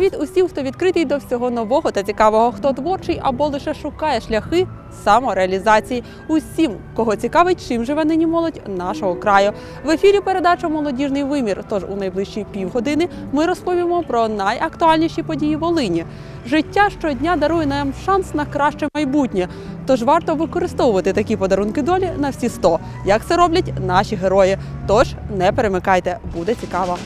Привіт усім, хто відкритий до всього нового та цікавого, хто творчий або лише шукає шляхи самореалізації. Усім, кого цікавить, чим живе нині молодь нашого краю. В ефірі передача Молодіжний вимір. Тож у найближчі півгодини ми розповімо про найактуальніші події Волині. Життя щодня дарує нам шанс на краще майбутнє. Тож варто використовувати такі подарунки долі на всі 100, як це роблять наші герої. Тож не перемикайте, буде цікаво.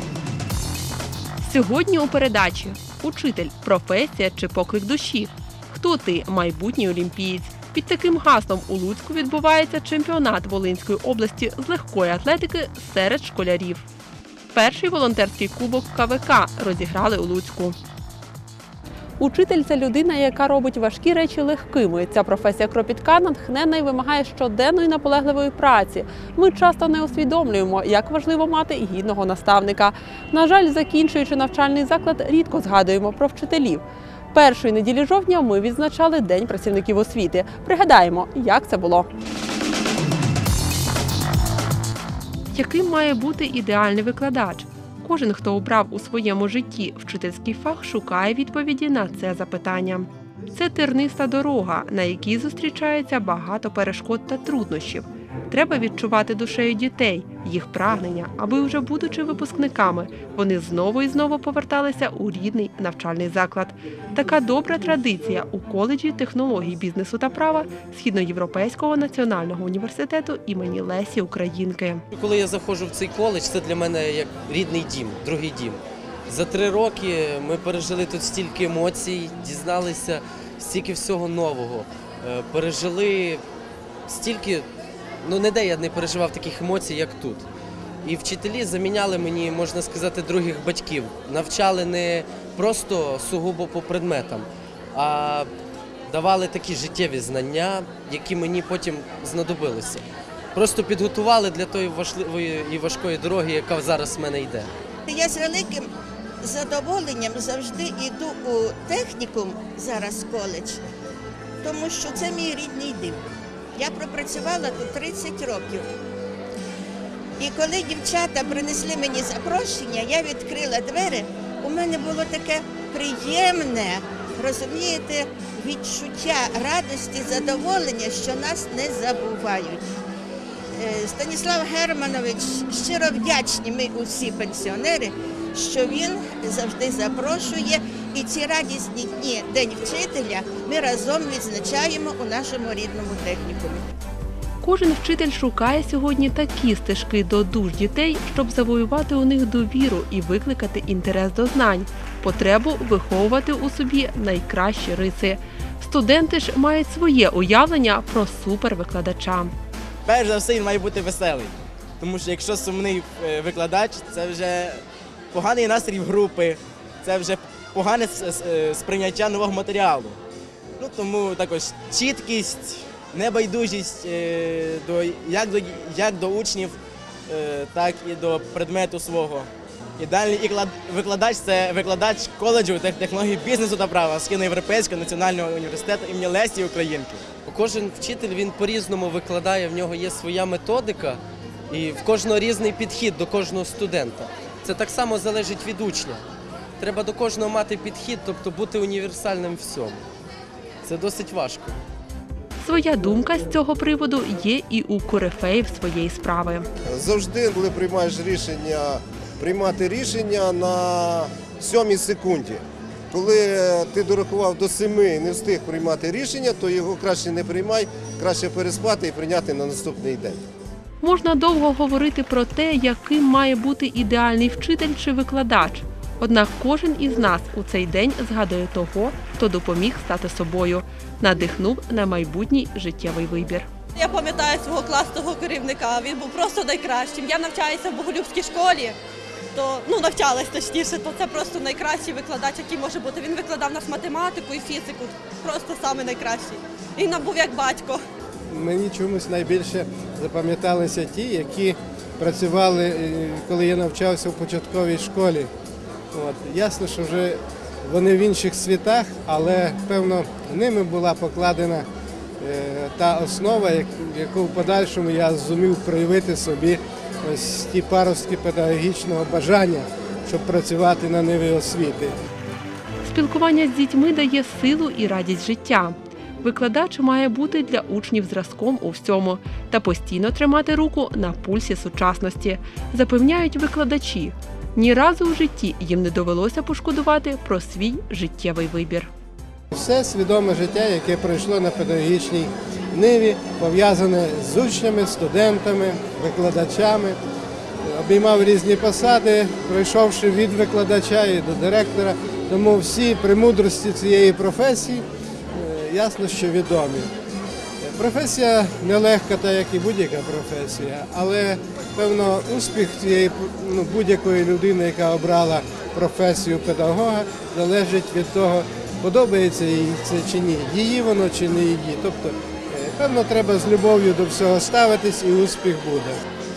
Сьогодні у передачі учитель, професія чи поклик душі. Хто ти, майбутній олімпієць? Під таким гаслом у Луцьку відбувається чемпіонат Волинської області з легкої атлетики серед школярів. Перший волонтерський кубок КВК розіграли у Луцьку. Учитель це людина, яка робить важкі речі легкими. Ця професія кропітка натхненна і вимагає щоденної наполегливої праці. Ми часто не усвідомлюємо, як важливо мати гідного наставника. На жаль, закінчуючи навчальний заклад, рідко згадуємо про вчителів. Першої неділі жовтня ми відзначали День працівників освіти. Пригадаємо, як це було. Яким має бути ідеальний викладач? Кожен, хто обрав у своєму житті вчительський фах, шукає відповіді на це запитання. Це терниста дорога, на якій зустрічається багато перешкод та труднощів. Треба відчувати душею дітей, їх прагнення, аби вже будучи випускниками, вони знову і знову поверталися у рідний навчальний заклад. Така добра традиція у коледжі технологій бізнесу та права Східноєвропейського національного університету імені Лесі Українки. Коли я заходжу в цей коледж, це для мене як рідний дім, другий дім. За три роки ми пережили тут стільки емоцій, дізналися стільки всього нового. Е, Пережили стільки, ну ніде я не переживав таких емоцій, як тут. І вчителі заміняли мені, можна сказати, других батьків. Навчали не просто сугубо по предметам, а давали такі життєві знання, які мені потім знадобилися. Просто підготували для тої важливої і важкої дороги, яка зараз в мене йде. Я з великим задоволенням завжди йду у технікум, зараз коледж, тому що це мій рідний дім. Я пропрацювала тут 30 років. І коли дівчата принесли мені запрошення, я відкрила двері, у мене було таке приємне, розумієте, відчуття радості, задоволення, що нас не забувають. Е, Станіслав Германович, щиро вдячні ми усі пенсіонери, що він завжди запрошує. І ці радісні дні День вчителя ми разом відзначаємо у нашому рідному технікумі. Кожен вчитель шукає сьогодні такі стежки до душ дітей, щоб завоювати у них довіру і викликати інтерес до знань, потребу виховувати у собі найкращі риси. Студенти ж мають своє уявлення про супервикладача. перш за все він має бути веселий. Тому що якщо сумний е, викладач, це вже поганий настрій в групи, це вже погане е, сприйняття нового матеріалу. Ну тому також чіткість, небайдужість е, до, як, до, як до учнів, е, так і до предмету свого. Ідеальний викладач це викладач коледжу тех- технологій бізнесу та права Східноєвропейського національного університету імені Лесі Українки. Кожен вчитель він по-різному викладає, в нього є своя методика, і в кожного різний підхід до кожного студента. Це так само залежить від учня. Треба до кожного мати підхід, тобто бути універсальним в всьому. Це досить важко. Своя думка з цього приводу є і у корифеїв своєї справи. Завжди, коли приймаєш рішення, приймати рішення на сьомій секунді. Коли ти дорахував до семи і не встиг приймати рішення, то його краще не приймай, краще переспати і прийняти на наступний день. Можна довго говорити про те, яким має бути ідеальний вчитель чи викладач. Однак кожен із нас у цей день згадує того, хто допоміг стати собою, надихнув на майбутній життєвий вибір. Я пам'ятаю свого класного керівника. Він був просто найкращим. Я навчаюся в Боголюбській школі. То ну навчалась точніше, то це просто найкращий викладач, який може бути. Він викладав нас математику і фізику. Просто саме найкращий. Він нам був як батько. Мені чомусь найбільше запам'яталися ті, які працювали, е, коли я навчався в початковій школі. От. Ясно, що вже вони в інших світах, але певно ними була покладена е, та основа, як- яку в подальшому я зумів проявити собі ось ті паростки педагогічного бажання, щоб працювати на ниві освіти. Спілкування з дітьми дає силу і радість життя. Викладач має бути для учнів зразком у всьому та постійно тримати руку на пульсі сучасності, запевняють викладачі. Ні разу у житті їм не довелося пошкодувати про свій життєвий вибір. Все свідоме життя, яке пройшло на педагогічній ниві, пов'язане з учнями, студентами, викладачами, обіймав різні посади, пройшовши від викладача і до директора. Тому всі премудрості цієї професії е, ясно, що відомі. Професія нелегка, та як і будь-яка професія, але певно успіх цієї ну, будь-якої людини, яка обрала професію педагога, залежить від того, подобається їй це чи ні, її воно чи не її. Тобто, е, певно, треба з любов'ю до всього ставитись, і успіх буде.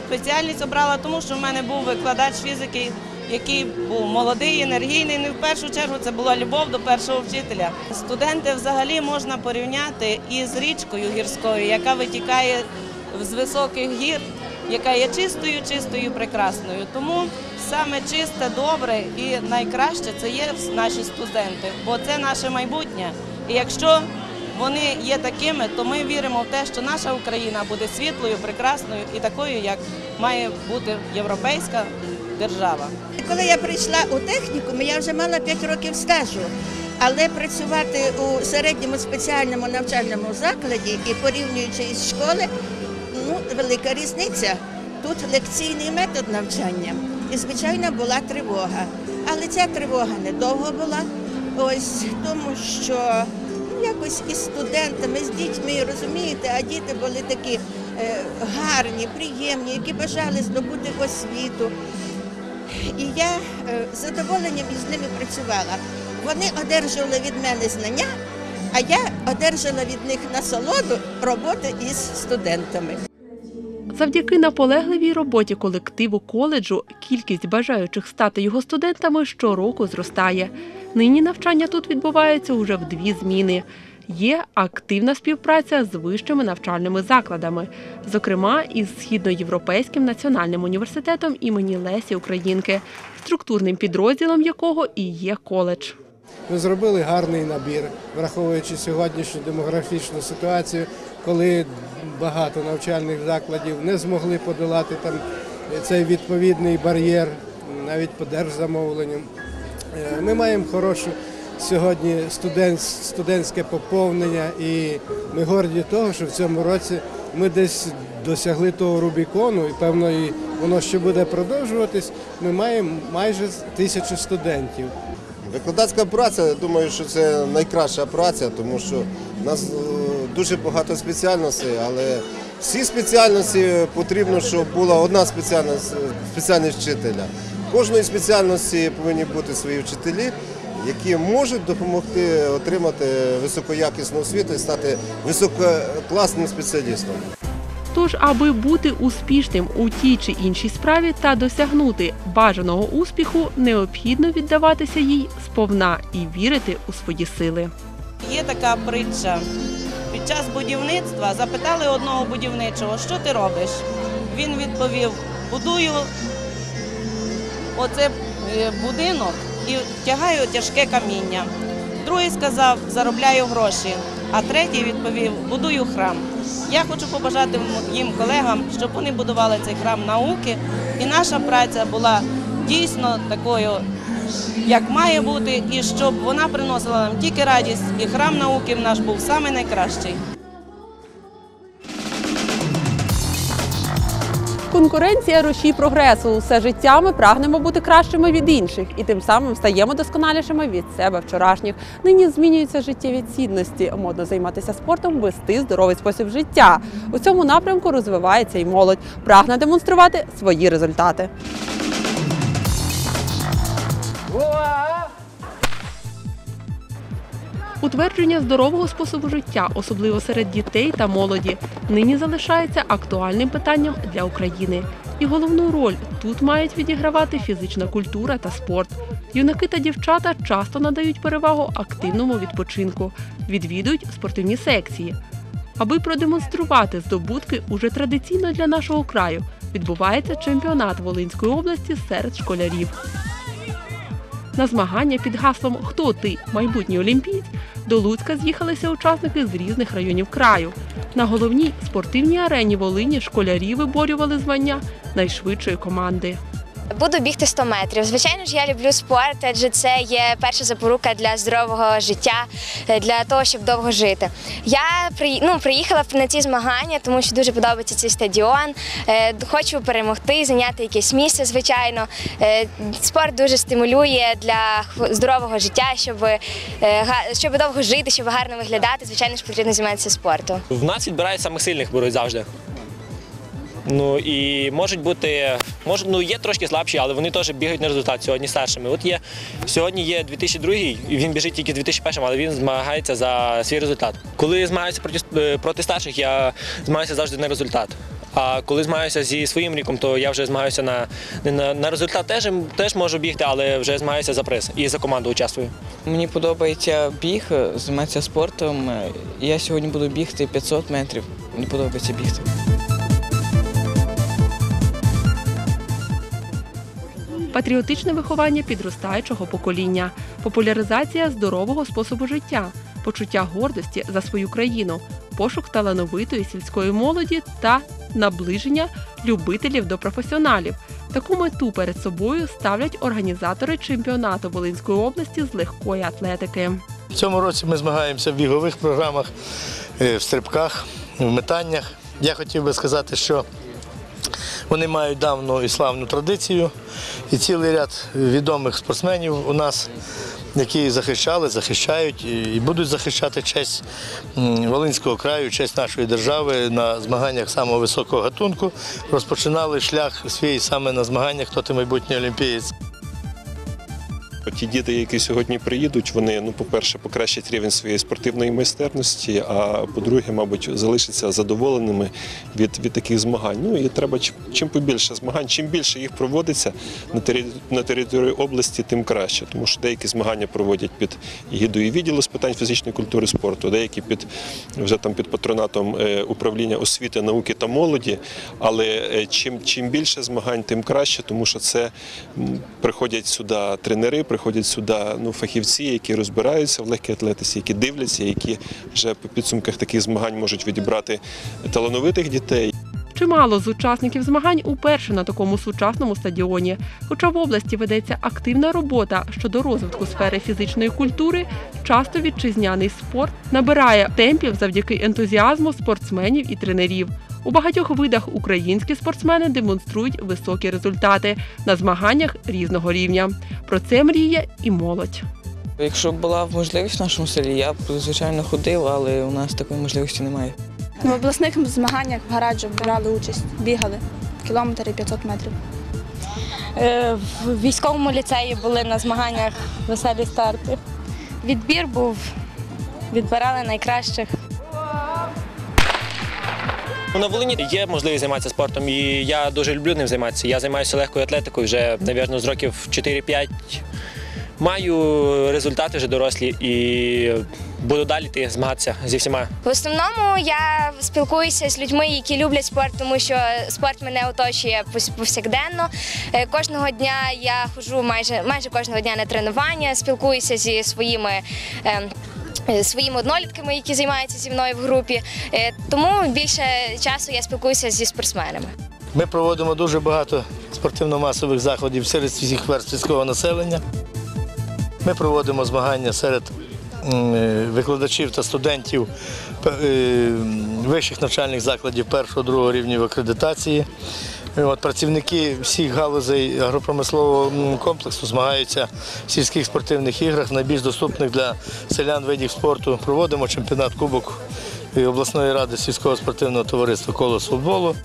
Спеціальність обрала тому, що в мене був викладач фізики, який був молодий, енергійний. Не в першу чергу це була любов до першого вчителя. Студенти взагалі можна порівняти із річкою гірською, яка витікає з високих гір, яка є чистою, чистою, прекрасною. Тому саме чисте, добре і найкраще це є наші студенти, бо це наше майбутнє. І якщо вони є такими, то ми віримо в те, що наша Україна буде світлою, прекрасною і такою, як має бути європейська держава. Коли я прийшла у технікум, я вже мала 5 років стажу. Але працювати у середньому спеціальному навчальному закладі і порівнюючи із школи, ну, велика різниця. Тут лекційний метод навчання. І, звичайно, була тривога. Але ця тривога недовго була. Ось тому, що ну, якось із студентами, з дітьми, розумієте, а діти були такі е, гарні, приємні, які бажали здобути освіту. І я е, з задоволенням із ними працювала. Вони одержували від мене знання, а я одержала від них насолоду роботи із студентами. Завдяки наполегливій роботі колективу коледжу кількість бажаючих стати його студентами щороку зростає. Нині навчання тут відбувається уже в дві зміни. Є активна співпраця з вищими навчальними закладами, зокрема із Східноєвропейським національним університетом імені Лесі Українки, структурним підрозділом якого і є коледж. Ми зробили гарний набір, враховуючи сьогоднішню демографічну ситуацію, коли багато навчальних закладів не змогли подолати там цей відповідний бар'єр, навіть по держзамовленню. Е, Ми маємо хорошу сьогодні студент, студентське поповнення, і ми горді того, що в цьому році ми десь досягли того Рубікону, і певно, і воно ще буде продовжуватись. Ми маємо майже тисячу студентів. Викладацька праця, я думаю, що це найкраща праця, тому що в нас е, дуже багато спеціальностей, але всі спеціальності потрібно, щоб була одна спеціальність, спеціальність вчителя. Кожної спеціальності повинні бути свої вчителі, які можуть допомогти отримати високоякісну освіту і стати висококласним спеціалістом. Тож, аби бути успішним у тій чи іншій справі та досягнути бажаного успіху, необхідно віддаватися їй сповна і вірити у свої сили. Є така притча. Під час будівництва запитали одного будівничого, що ти робиш? Він відповів: будую оце е, будинок і тягаю тяжке каміння. Другий сказав, заробляю гроші. А третій відповів, будую храм. Я хочу побажати моїм колегам, щоб вони будували цей храм науки, і наша праця була дійсно такою, як має бути, і щоб вона приносила нам тільки радість, і храм науки в наш був самий найкращий. Конкуренція рушій прогресу. Усе життя ми прагнемо бути кращими від інших і тим самим стаємо досконалішими від себе вчорашніх. Нині змінюються життєві цінності. Модно займатися спортом, вести здоровий спосіб життя. У цьому напрямку розвивається і молодь. Прагне демонструвати свої результати. Утвердження здорового способу життя, особливо серед дітей та молоді, нині залишається актуальним питанням для України. І головну роль тут мають відігравати фізична культура та спорт. Юнаки та дівчата часто надають перевагу активному відпочинку, відвідують спортивні секції. Аби продемонструвати здобутки уже традиційно для нашого краю, відбувається чемпіонат Волинської області серед школярів. На змагання під гаслом Хто ти майбутній олімпієць до Луцька з'їхалися учасники з різних районів краю. На головній спортивній арені Волині школярі виборювали звання найшвидшої команди. Буду бігти 100 метрів. Звичайно ж, я люблю спорт, адже це є перша запорука для здорового життя, е, для того, щоб довго жити. Я ну, приїхала на ці змагання, тому що дуже подобається цей стадіон. Е, Хочу перемогти, зайняти якесь місце, звичайно. Е, Спорт дуже стимулює для здорового життя, щоб, щоб довго жити, щоб гарно виглядати. Звичайно ж, потрібно займатися спортом. В нас відбирають самих сильних беруть завжди. Ну і можуть бути, може, ну є трошки слабші, але вони теж бігають на результат сьогодні старшими. От є сьогодні є 2002, і він біжить тільки з 2001, але він змагається за свій результат. Коли змагаюся проти, е, проти старших, я змагаюся завжди на результат. А коли змагаюся зі своїм ріком, то я вже змагаюся на, на, на результат. Теж, теж можу бігти, але вже змагаюся за приз і за команду участвую. Мені подобається біг, займатися спортом. Я сьогодні буду бігти 500 метрів. Мені подобається бігти. Патріотичне виховання підростаючого покоління, популяризація здорового способу життя, почуття гордості за свою країну, пошук талановитої сільської молоді та наближення любителів до професіоналів. Таку мету перед собою ставлять організатори чемпіонату Волинської області з легкої атлетики. В цьому році ми змагаємося в бігових програмах, е, в стрибках, в метаннях. Я хотів би сказати, що вони мають давну і славну традицію, і цілий ряд відомих спортсменів у нас, які захищали, захищають і будуть захищати честь Волинського краю, честь нашої держави на змаганнях самого високого гатунку. Розпочинали шлях свій саме на змаганнях «Хто ти майбутній олімпієць. Ті діти, які сьогодні приїдуть, вони, ну, по-перше, покращать рівень своєї спортивної майстерності, а по-друге, мабуть, залишаться задоволеними від, від таких змагань. Ну і треба чим, побільше змагань, чим більше їх проводиться на, тері, на території області, тим краще. Тому що деякі змагання проводять під гідою відділу з питань фізичної культури спорту, деякі під вже там під патронатом е, управління освіти, науки та молоді. Але е, чим, чим більше змагань, тим краще, тому що це приходять сюди тренери, приходять сюди ну, фахівці, які розбираються в легкій атлетиці, які дивляться, які вже по підсумках таких змагань можуть відібрати талановитих дітей. Чимало з учасників змагань уперше на такому сучасному стадіоні. Хоча в області ведеться активна робота щодо розвитку сфери фізичної культури, часто вітчизняний спорт набирає темпів завдяки ентузіазму спортсменів і тренерів. У багатьох видах українські спортсмени демонструють високі результати на змаганнях різного рівня. Про це мріє і молодь. Якщо б була можливість в нашому селі, я б звичайно ходив, але у нас такої можливості немає. В обласних змаганнях в гараджі брали участь, бігали кілометри 500 метрів. Е, В військовому ліцеї були на змаганнях веселі старти. Відбір був, відбирали найкращих. Ну, На Волині є можливість займатися спортом, і я дуже люблю ним займатися. Я займаюся легкою атлетикою вже, напевно, з років 4-5. Маю результати вже дорослі і буду далі йти змагатися зі всіма. В основному я спілкуюся з людьми, які люблять спорт, тому що спорт мене оточує повсякденно. Е, Кожного дня я ходжу майже майже кожного дня на тренування, спілкуюся зі своїми. Е, Своїми однолітками, які займаються зі мною в групі, Е, тому більше часу я спілкуюся зі спортсменами. Ми проводимо дуже багато спортивно-масових заходів серед всіх верств сільського населення. Ми проводимо змагання серед е, викладачів та студентів вищих навчальних закладів першого другого рівнів акредитації. От, працівники всіх галузей агропромислового комплексу змагаються в сільських спортивних іграх, найбільш доступних для селян видів спорту. Проводимо чемпіонат Кубок обласної ради сільського спортивного товариства коло футболу.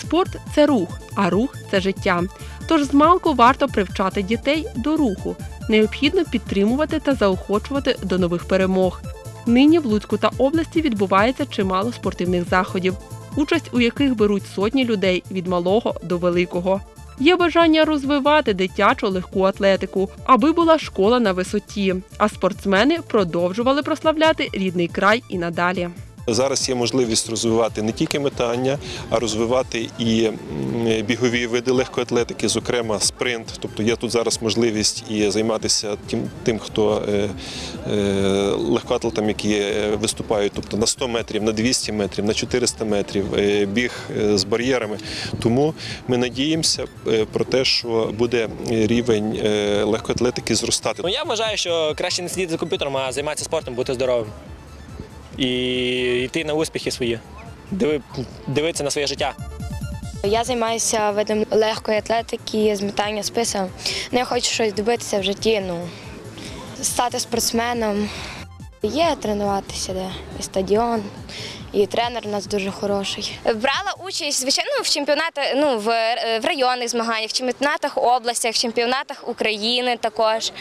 Спорт це рух, а рух це життя. Тож змалку варто привчати дітей до руху. Необхідно підтримувати та заохочувати до нових перемог. Нині в Луцьку та області відбувається чимало спортивних заходів, участь у яких беруть сотні людей від малого до великого. Є бажання розвивати дитячу легку атлетику, аби була школа на висоті, а спортсмени продовжували прославляти рідний край і надалі. Зараз є можливість розвивати не тільки метання, а розвивати і бігові види легкої атлетики, зокрема спринт. Тобто є тут зараз можливість і займатися тим, тим хто е, е, легкоатлетам, які е, виступають, тобто на 100 метрів, на 200 метрів, на 400 метрів, е, біг е, з бар'єрами. Тому ми надіємося е, про те, що буде рівень легкої зростати. Ну я вважаю, що краще не сидіти за комп'ютером, а займатися спортом, бути здоровим. І йти на успіхи свої, дивитися на своє життя. Я займаюся видом легкої атлетики, з метання списом. Ну, я хочу щось добитися в житті, ну, стати спортсменом. Є тренуватися, де і стадіон, і тренер у нас дуже хороший. Брала участь, звичайно, в чемпіонатах, ну, в, е, в районних змаганнях, в чемпіонатах областях, в чемпіонатах України також.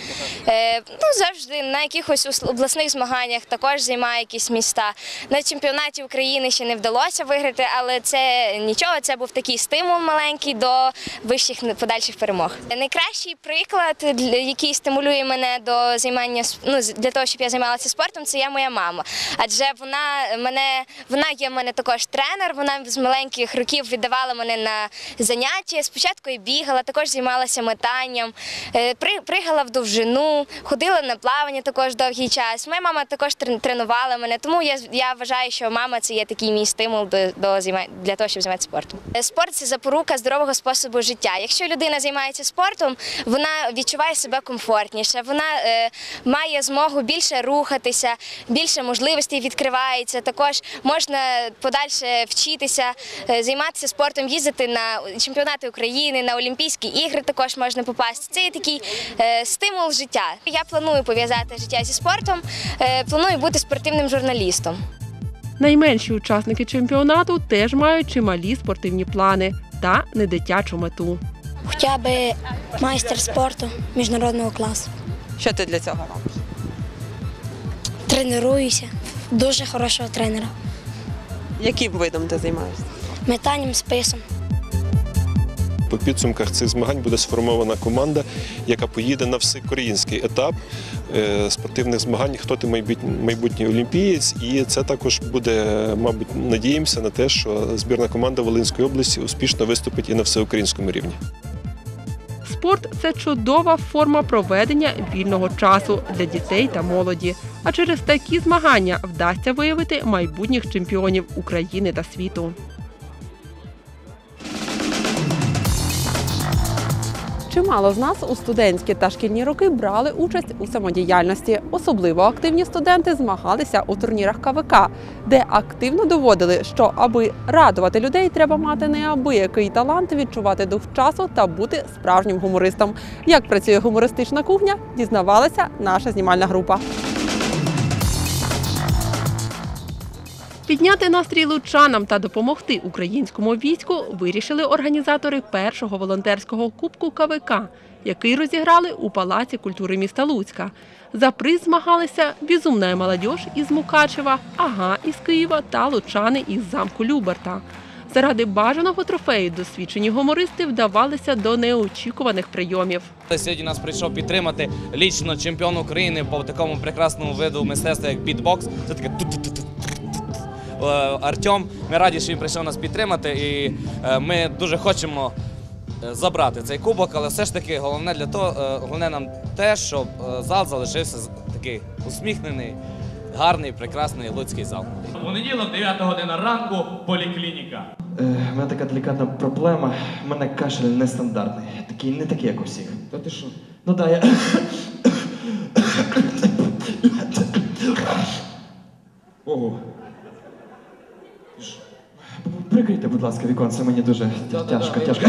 Е, ну, завжди на якихось обласних змаганнях також займаю якісь міста. На чемпіонаті України ще не вдалося виграти, але це нічого, це був такий стимул маленький до вищих подальших перемог. Найкращий приклад, який стимулює мене до займання ну, для того, щоб я займалася спортом, це я моя мама. Адже вона мене вона є в мене також тренер. Вона з маленьких років віддавала мене на заняття. Спочатку я бігала, також займалася метанням, е, пригала в довжину, ходила на плавання також довгий час. Моя мама також тренувала мене, тому я, я вважаю, що мама це є такий мій стимул до, до для того, щоб займатися спортом. Е, Спорт це запорука здорового способу життя. Якщо людина займається спортом, вона відчуває себе комфортніше, вона е, має змогу більше рухатися, більше можливостей відкривається. Також можна подальше вчитися, е, займатися спортом, їздити на чемпіонати України, на Олімпійські ігри також можна попасти. Це є такий е, стимул життя. Я планую пов'язати життя зі спортом, е, планую бути спортивним журналістом. Найменші учасники чемпіонату теж мають чималі спортивні плани та недитячу мету. Хоча б майстер спорту міжнародного класу. Що ти для цього робиш? Тренуюся. Дуже хорошого тренера. Яким видом ти займаєшся? Метанням списом. По підсумках цих змагань буде сформована команда, яка поїде на всеукраїнський етап е, спортивних змагань. Хто ти майбут- майбутній олімпієць, і це також буде, мабуть, надіємося на те, що збірна команда Волинської області успішно виступить і на всеукраїнському рівні. Спорт це чудова форма проведення вільного часу для дітей та молоді. А через такі змагання вдасться виявити майбутніх чемпіонів України та світу. Чимало з нас у студентські та шкільні роки брали участь у самодіяльності. Особливо активні студенти змагалися у турнірах КВК, де активно доводили, що аби радувати людей, треба мати неабиякий талант, відчувати дух часу та бути справжнім гумористом. Як працює гумористична кухня, дізнавалася наша знімальна група. Підняти настрій лучанам та допомогти українському війську вирішили організатори першого волонтерського кубку КВК, який розіграли у Палаці культури міста Луцька. За приз змагалися Бізумна молодь із Мукачева, Ага із Києва та лучани із замку Люберта. Заради бажаного трофею досвідчені гумористи вдавалися до неочікуваних прийомів. Сьогодні нас прийшов підтримати лічно чемпіон України по такому прекрасному виду мистецтва, як бітбокс. Це таке Артем. Ми раді, що він прийшов нас підтримати, і е, ми дуже хочемо е, забрати цей кубок, але все ж таки головне для того, е, головне нам те, щоб е, зал залишився такий усміхнений, гарний, прекрасний луцький зал. Понеділок, 9 година ранку, поліклініка. Е, У мене така делікатна проблема. У мене кашель нестандартний. Такий, не такий, як у всіх. Та ти що? Ну да, я. Ого. Прикрийте, будь ласка, віконце, мені дуже тяжко, тяжко.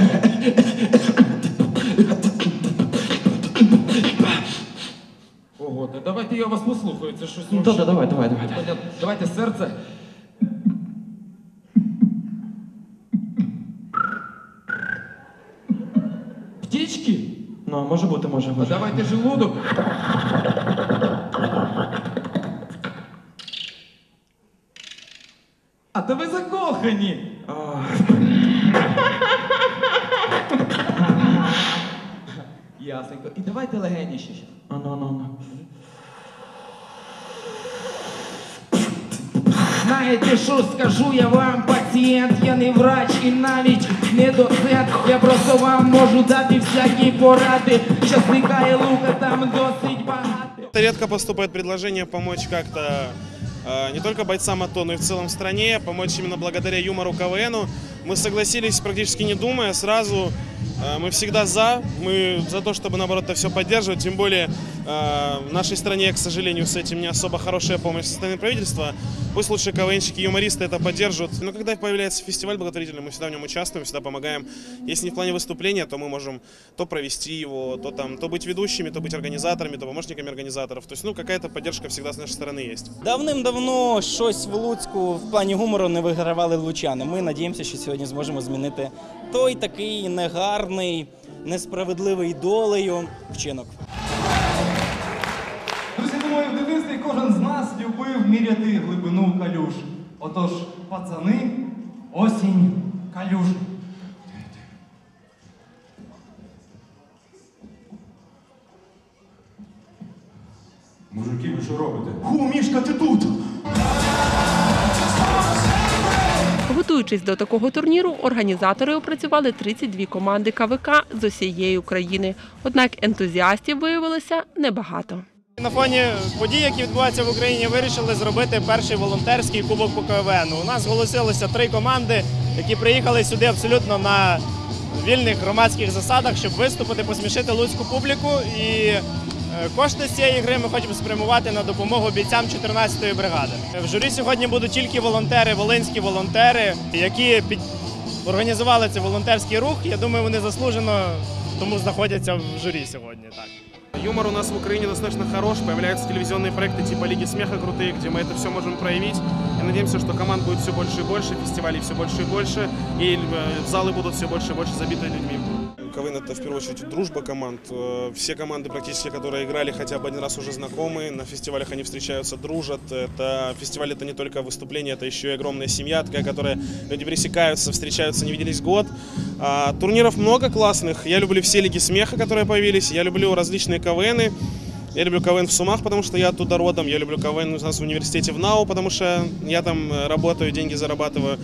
Ого, та давайте я вас послухаю, це щось. Ну, добре, давай, давай, давай. Понятно. Давайте серце. Птічки? Ну, може бути, може, А давайте желудок. А то ви закохані. Ясненько. І давайте легеніше ще. А, ну, ну, ну. На знаєте, що скажу я вам, пацієнт, я не врач і навіть не доцент. Я просто вам можу дати всякі поради. Щас зникає лука, там досить багато. Редко поступает предложение помочь как-то э, не только бойцам АТО, но и в целом стране, помочь именно благодаря юмору КВНу. Мы согласились практически не думая, сразу э, мы всегда за, мы за то, чтобы наоборот это все поддерживать, тем более э, в нашей стране, к сожалению, с этим не особо хорошая помощь со стороны правительства. Пусть лучше КВНщики, юмористы это поддержат. Но когда появляется фестиваль благотворительный, мы всегда в нем участвуем, всегда помогаем. Если не в плане выступления, то мы можем то провести его, то там, то быть ведущими, то быть организаторами, то помощниками организаторов. То есть, ну, какая-то поддержка всегда с нашей стороны есть. Давним-давно щось в Луцьку в плані гумору не вигравали лучани. Ми надіємося, що сьогодні зможемо змінити той такий негарний, несправедливий долею вчинок. Друзі, думаю, в дитинстві кожен з нас любив міряти глибину калюж. Отож, пацани, осінь, калюж. Мужики, ви що робите? Ху, Мішка, ти тут! Готуючись до такого турніру, організатори опрацювали 32 команди КВК з усієї України. Однак ентузіастів виявилося небагато. На фоні подій, які відбуваються в Україні, вирішили зробити перший волонтерський кубок по КВН. У нас зголосилося три команди, які приїхали сюди абсолютно на вільних громадських засадах, щоб виступити, посмішити луцьку публіку. І е, кошти з цієї гри ми хочемо спрямувати на допомогу бійцям 14-ї бригади. В журі сьогодні будуть тільки волонтери, волинські волонтери, які під... організували цей волонтерський рух. Я думаю, вони заслужено тому знаходяться в журі сьогодні. Так. Юмор у нас в Украине достаточно хорош, появляются телевизионные проекты типа Лиги смеха крутые, где мы это все можем проявить. И надеемся, что команд будет все больше и больше, фестивалей все больше и больше, и э, залы будут все больше и больше забиты людьми. КВН это в первую очередь дружба команд. Э, Все команды практически, которые играли хотя бы один раз уже знакомы. На фестивалях они встречаются, дружат. Это фестиваль это не только выступление, это еще и огромная семья, такая, которая люди пересекаются, встречаются, не виделись год. А, турниров много классных. Я люблю все лиги смеха, которые появились. Я люблю различные КВНы. Я люблю КВН в Сумах, потому что я оттуда родом. Я люблю КВН у нас в университете в НАУ, потому что я там э, работаю, деньги зарабатываю.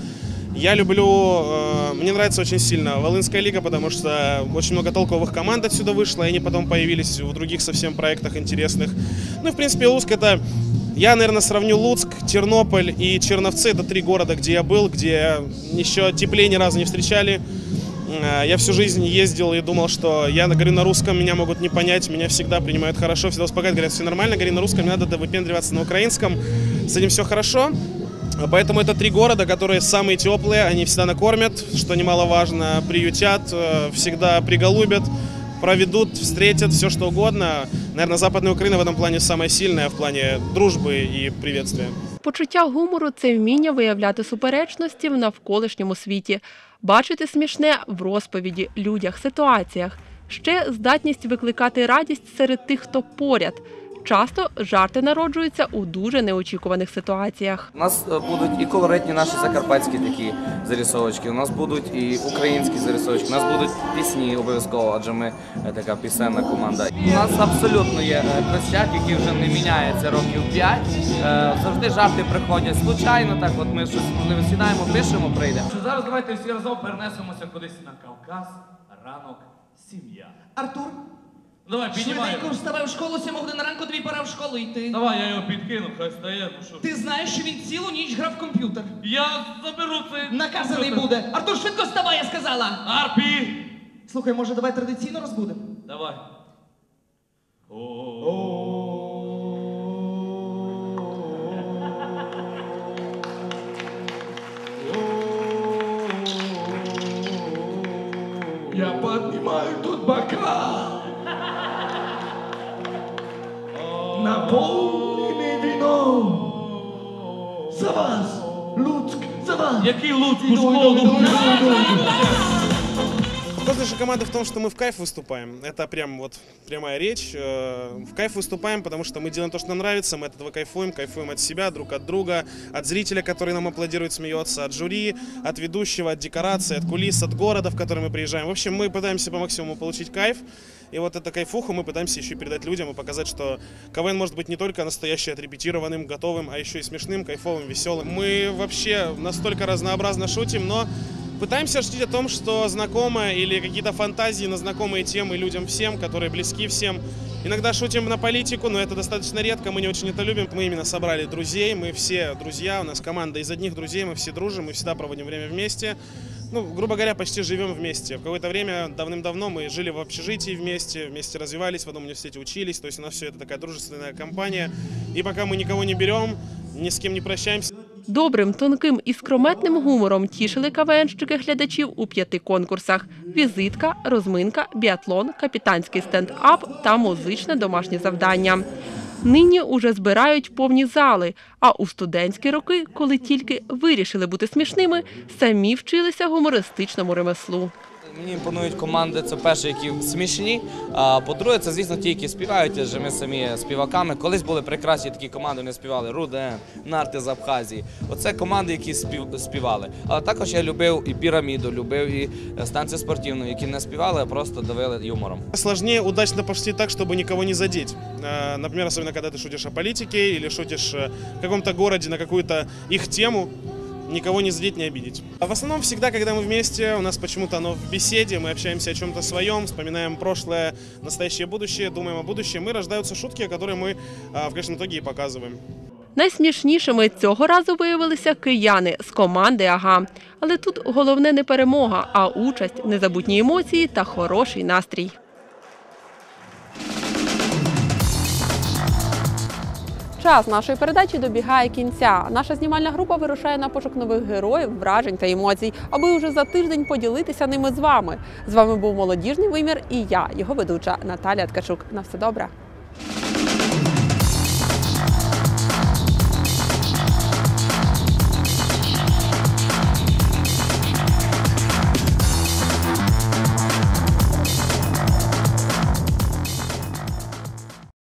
Я люблю, э, мне нравится очень сильно Волынская лига, потому что очень много толковых команд отсюда вышло, и они потом появились в других совсем проектах интересных. Ну и в принципе Луцк это, я, наверное, сравню Луцк, Тернополь и Черновцы, это три города, где я был, где еще теплее ни разу не встречали. Э, Я всю жизнь ездил и думал, что я говорю на русском, меня могут не понять, меня всегда принимают хорошо, всегда успокаивают, говорят, все нормально, говори на русском, не надо выпендриваться на украинском, с этим все хорошо. Поэтому это три города, которые самые теплые, они всегда накормят, что немаловажно, приютят, э, всегда приголубят, проведут, встретят, все что угодно. Наверное, Западная Украина в этом плане самая сильная, в плане дружбы и приветствия. Почуття гумору це вміння виявляти суперечності в навколишньому світі, бачити смішне в розповіді, людях, ситуаціях. Ще здатність викликати радість серед тих, хто поряд. Часто жарти народжуються у дуже неочікуваних ситуаціях. У нас е, будуть і колоритні наші закарпатські такі зарисовочки, у нас будуть і українські зарисовочки, у нас будуть пісні обов'язково, адже ми е, така пісенна команда. У нас абсолютно є е, костяк, який вже не міняється років 5. Завжди жарти приходять случайно, так от ми щось можливо сідаємо, пишемо, прийде. Зараз давайте всі разом перенесемося кудись на Кавказ, ранок, сім'я. Артур, Давай, піднімаємо. швиденько вставай в школу, 7 годин ранку, тобі пора в школу йти. Давай, я його підкину, хай стає, ну що. Ти знаєш, що він цілу ніч грав в комп'ютер. Я заберу цей... Наказаний комп'ютер. буде. Артур, швидко вставай, я сказала. Арпі! Слухай, може, давай традиційно розбудемо? Давай. Я поднимаю тут бокал. Наполненный вином. За вас, Луцк, за вас. Який Луцьк у Іду, школу? іду, іду, іду, іду. Вопрос нашей команды в том, что мы в кайф выступаем. Это прям вот прямая речь. Э, В кайф выступаем, потому что мы делаем то, что нам нравится, мы от этого кайфуем, кайфуем от себя, друг от друга, от зрителя, который нам аплодирует, смеется, от жюри, от ведущего, от декорации, от кулис, от города, в который мы приезжаем. В общем, мы пытаемся по максимуму получить кайф. И вот эту кайфуху мы пытаемся еще передать людям и показать, что КВН может быть не только настоящий, отрепетированным, готовым, а еще и смешным, кайфовым, веселым. Мы вообще настолько разнообразно шутим, но пытаемся шутить о том, что знакомое или какие-то фантазии на знакомые темы людям всем, которые близки всем. Иногда шутим на политику, но это достаточно редко, мы не очень это любим. Мы именно собрали друзей, мы все друзья, у нас команда из одних друзей, мы все дружим, мы всегда проводим время вместе. Ну, грубо говоря, почти живем вместе. В какое-то время, давным-давно, мы жили в общежитии вместе, вместе развивались, в одном университете учились, то есть у нас все это такая дружественная компания. И пока мы никого не берем, ни с кем не прощаемся, Добрим, тонким і скрометним гумором тішили КВНщики глядачів у п'яти конкурсах: візитка, розминка, біатлон, капітанський стенд-ап та музичне домашнє завдання. Нині уже збирають повні зали. А у студентські роки, коли тільки вирішили бути смішними, самі вчилися гумористичному ремеслу. Мені імпонують команди, це перше, які смішні. А по-друге, це звісно ті, які співають, адже ми самі є співаками. Колись були прекрасні такі команди, вони співали Руден, Нарти з Абхазії. Оце команди, які спів, співали. Але також я любив і піраміду, любив і станцію спортивну, які не співали, а просто давили юмором. Сложнее удачно пошутить так, чтобы никого не задеть. Э, Например, особенно когда ты шутишь о политике или шутишь э, в каком-то городе на какую-то их тему, никого не задеть, не обидеть. А в основном всегда, когда мы вместе, у нас почему-то оно в беседе, мы общаемся о чем-то своем, вспоминаем прошлое, настоящее, будущее, думаем о будущем, и рождаются шутки, которые мы а, в конечном итоге и показываем. Найсмішнішими цього разу виявилися кияни з команди Ага. Але тут головне не перемога, а участь, незабутні емоції та хороший настрій. Час нашої передачі добігає кінця. Наша знімальна група вирушає на пошук нових героїв, вражень та емоцій, аби уже за тиждень поділитися ними з вами. З вами був молодіжний вимір і я, його ведуча Наталія Ткачук. На все добре.